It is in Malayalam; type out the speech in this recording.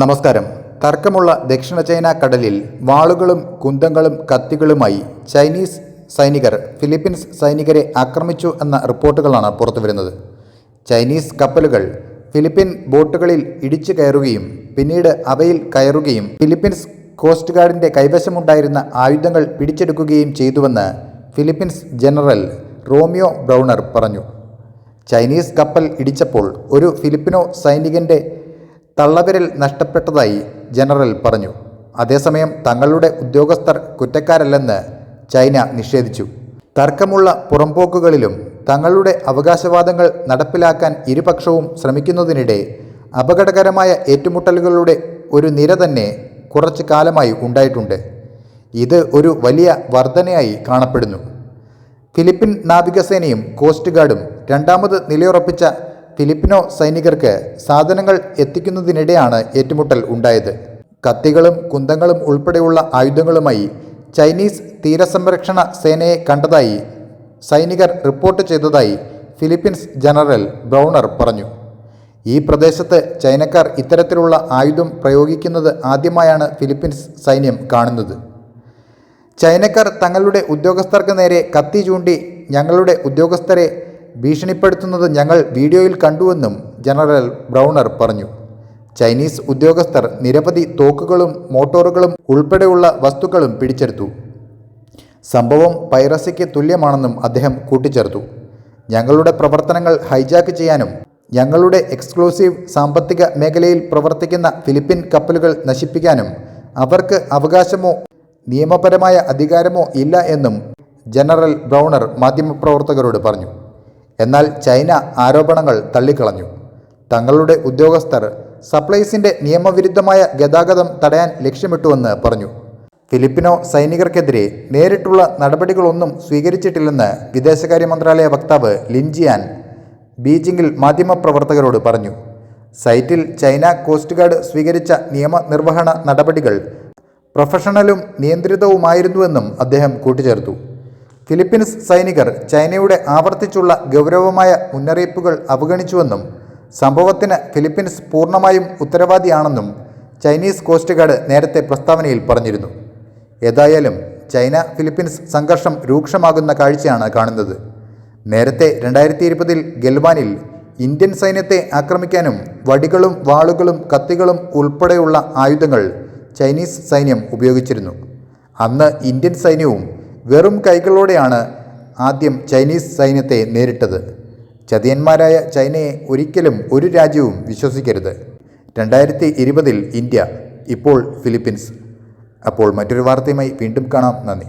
നമസ്കാരം. തർക്കമുള്ള ദക്ഷിണ ചൈന കടലിൽ വാളുകളും കുന്തങ്ങളും കത്തികളുമായി ചൈനീസ് സൈനികർ ഫിലിപ്പീൻസ് സൈനികരെ ആക്രമിച്ചു എന്ന റിപ്പോർട്ടുകളാണ് പുറത്തുവരുന്നത്. ചൈനീസ് കപ്പലുകൾ ഫിലിപ്പീൻ ബോട്ടുകളിൽ ഇടിച്ചു കയറുകയും പിന്നീട് അവയിൽ കയറുകയും ഫിലിപ്പീൻസ് കോസ്റ്റ് ഗാർഡിന്റെ കൈവശമുണ്ടായിരുന്ന ആയുധങ്ങൾ പിടിച്ചെടുക്കുകയും ചെയ്തുവെന്ന് ഫിലിപ്പീൻസ് ജനറൽ റോമിയോ ബ്രൗണർ പറഞ്ഞു. ചൈനീസ് കപ്പൽ ഇടിച്ചപ്പോൾ ഒരു ഫിലിപ്പിനോ സൈനികന്റെ തള്ളവിരൽ നഷ്ടപ്പെട്ടതായി ജനറൽ പറഞ്ഞു. അതേസമയം തങ്ങളുടെ ഉദ്യോഗസ്ഥർ കുറ്റക്കാരല്ലെന്ന് ചൈന നിഷേധിച്ചു. തർക്കമുള്ള പുറംപോക്കുകളിലും തങ്ങളുടെ അവകാശവാദങ്ങൾ നടപ്പിലാക്കാൻ ഇരുപക്ഷവും ശ്രമിക്കുന്നതിനിടെ അപകടകരമായ ഏറ്റുമുട്ടലുകളുടെ ഒരു നിര തന്നെ കുറച്ചു കാലമായി ഉണ്ടായിട്ടുണ്ട്. ഇത് ഒരു വലിയ വർധനയായി കാണപ്പെടുന്നു. ഫിലിപ്പിൻ നാവികസേനയും കോസ്റ്റ് ഗാർഡും രണ്ടാമത് നിലയുറപ്പിച്ച ഫിലിപ്പിനോ സൈനികർക്ക് സാധനങ്ങൾ എത്തിക്കുന്നതിനിടെയാണ് ഏറ്റുമുട്ടൽ ഉണ്ടായത്. കത്തികളും കുന്തങ്ങളും ഉൾപ്പെടെയുള്ള ആയുധങ്ങളുമായി ചൈനീസ് തീരസംരക്ഷണ സേനയെ കണ്ടതായി സൈനികർ റിപ്പോർട്ട് ചെയ്തതായി ഫിലിപ്പീൻസ് ജനറൽ ബ്രൗണർ പറഞ്ഞു. ഈ പ്രദേശത്ത് ചൈനക്കാർ ഇത്തരത്തിലുള്ള ആയുധം പ്രയോഗിക്കുന്നത് ആദ്യമായാണ് ഫിലിപ്പീൻസ് സൈന്യം കാണുന്നത്. ചൈനക്കാർ തങ്ങളുടെ ഉദ്യോഗസ്ഥർക്ക് നേരെ കത്തി ചൂണ്ടി ഞങ്ങളുടെ ഉദ്യോഗസ്ഥരെ ഭീഷണിപ്പെടുത്തുന്നത് ഞങ്ങൾ വീഡിയോയിൽ കണ്ടുവെന്നും ജനറൽ ബ്രൗണർ പറഞ്ഞു. ചൈനീസ് ഉദ്യോഗസ്ഥർ നിരവധി തോക്കുകളും മോട്ടോറുകളും ഉൾപ്പെടെയുള്ള വസ്തുക്കളും പിടിച്ചെടുത്തു. സംഭവം പൈറസിക്ക് തുല്യമാണെന്നും അദ്ദേഹം കൂട്ടിച്ചേർത്തു. ഞങ്ങളുടെ പ്രവർത്തനങ്ങൾ ഹൈജാക്ക് ചെയ്യാനും ഞങ്ങളുടെ എക്സ്ക്ലൂസീവ് സാമ്പത്തിക മേഖലയിൽ പ്രവർത്തിക്കുന്ന ഫിലിപ്പിൻ കപ്പലുകൾ നശിപ്പിക്കാനും അവർക്ക് അവകാശമോ നിയമപരമായ അധികാരമോ ഇല്ല എന്നും ജനറൽ ബ്രൗണർ മാധ്യമപ്രവർത്തകരോട് പറഞ്ഞു. എന്നാൽ ചൈന ആരോപണങ്ങൾ തള്ളിക്കളഞ്ഞു. തങ്ങളുടെ ഉദ്യോഗസ്ഥർ സപ്ലൈസിന്റെ നിയമവിരുദ്ധമായ ഗതാഗതം തടയാൻ ലക്ഷ്യമിട്ടുവെന്ന് പറഞ്ഞു. ഫിലിപ്പിനോ സൈനികർക്കെതിരെ നേരിട്ടുള്ള നടപടികളൊന്നും സ്വീകരിച്ചിട്ടില്ലെന്ന് വിദേശകാര്യ മന്ത്രാലയ വക്താവ് ലിൻജിയാൻ ബീജിംഗിൽ മാധ്യമപ്രവർത്തകരോട് പറഞ്ഞു. സൈറ്റിൽ ചൈന കോസ്റ്റ് ഗാർഡ് സ്വീകരിച്ച നിയമനിർവഹണ നടപടികൾ പ്രൊഫഷണലും നിയന്ത്രിതവുമായിരുന്നുവെന്നും അദ്ദേഹം കൂട്ടിച്ചേർത്തു. ഫിലിപ്പീൻസ് സൈനികർ ചൈനയുടെ ആവർത്തിച്ചുള്ള ഗൗരവമായ മുന്നറിയിപ്പുകൾ അവഗണിച്ചുവെന്നും സംഭവത്തിന് ഫിലിപ്പീൻസ് പൂർണമായും ഉത്തരവാദിയാണെന്നും ചൈനീസ് കോസ്റ്റ് ഗാർഡ് നേരത്തെ പ്രസ്താവനയിൽ പറഞ്ഞിരുന്നു. ഏതായാലും ചൈന ഫിലിപ്പീൻസ് സംഘർഷം രൂക്ഷമാകുന്ന കാഴ്ചയാണ് കാണുന്നത്. നേരത്തെ രണ്ടായിരത്തി ഇരുപതിൽ ഗൽവാനിൽ ഇന്ത്യൻ സൈന്യത്തെ ആക്രമിക്കാനും വടികളും വാളുകളും കത്തികളും ഉൾപ്പെടെയുള്ള ആയുധങ്ങൾ ചൈനീസ് സൈന്യം ഉപയോഗിച്ചിരുന്നു. അന്ന് ഇന്ത്യൻ സൈന്യവും വെറും കൈകളോടെയാണ് ആദ്യം ചൈനീസ് സൈന്യത്തെ നേരിട്ടത്. ചതിയന്മാരായ ചൈനയെ ഒരിക്കലും ഒരു രാജ്യവും വിശ്വസിക്കരുത്. രണ്ടായിരത്തി ഇരുപതിൽ ഇന്ത്യ ഇപ്പോൾ ഫിലിപ്പീൻസ്. അപ്പോൾ മറ്റൊരു വാർത്തയുമായി വീണ്ടും കാണാം. നന്ദി.